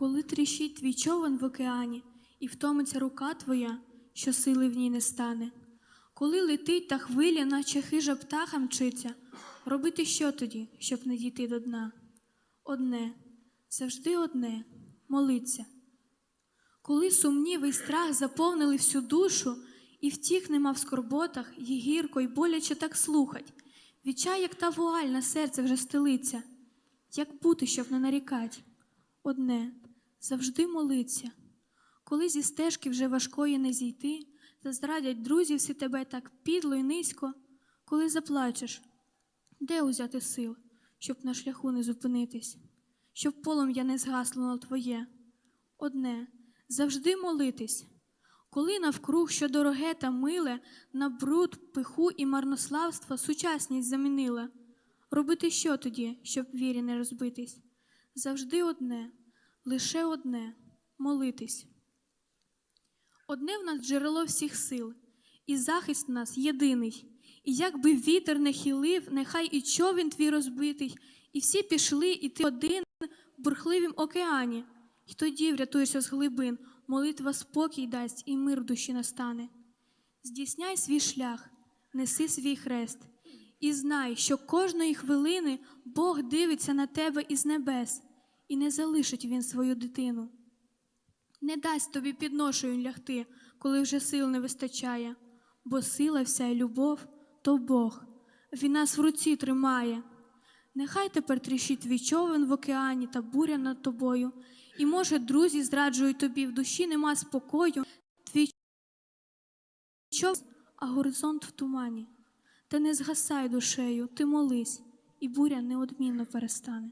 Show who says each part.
Speaker 1: Коли тріщить твій човен в океані, і втомиться рука твоя, що сили в ній не стане. Коли летить та хвиля, наче хижа птаха мчиться, робити що тоді, щоб не дійти до дна? Одне, завжди одне молиться. Коли сумніви й страх заповнили всю душу, і втіх нема в скорботах, і гірко, й боляче так слухать, відчай, як та вуаль на серце вже стелиться, як бути, щоб не нарікать? Одне, завжди молиться. Коли зі стежки вже важкої не зійти, та зрадять друзі всі тебе так підло й низько, коли заплачеш, де узяти сил, щоб на шляху не зупинитись, щоб полум'я не згасло твоє? Одне, завжди молитись. Коли навкруг, що дороге та миле, на бруд, пиху і марнославство сучасність замінила, робити що тоді, щоб вірі не розбитись? Завжди одне, лише одне молитись. Одне в нас джерело всіх сил, і захист в нас єдиний. І як би вітер не хилив, нехай і човін твій розбитий, і всі пішли, і ти один в бурхливім океані. І тоді врятуєшся з глибин, молитва спокій дасть, і мир в душі настане. Здійсняй свій шлях, неси свій хрест, і знай, що кожної хвилини Бог дивиться на тебе із небес, і не залишить він свою дитину. Не дасть тобі підношею лягти, коли вже сил не вистачає, бо сила вся і любов то Бог, він нас в руці тримає. Нехай тепер тріщить твій човен в океані та буря над тобою, і, може, друзі зраджують тобі, в душі нема спокою, твій човен, а горизонт в тумані. Та не згасай душею, ти молись, і буря неодмінно перестане.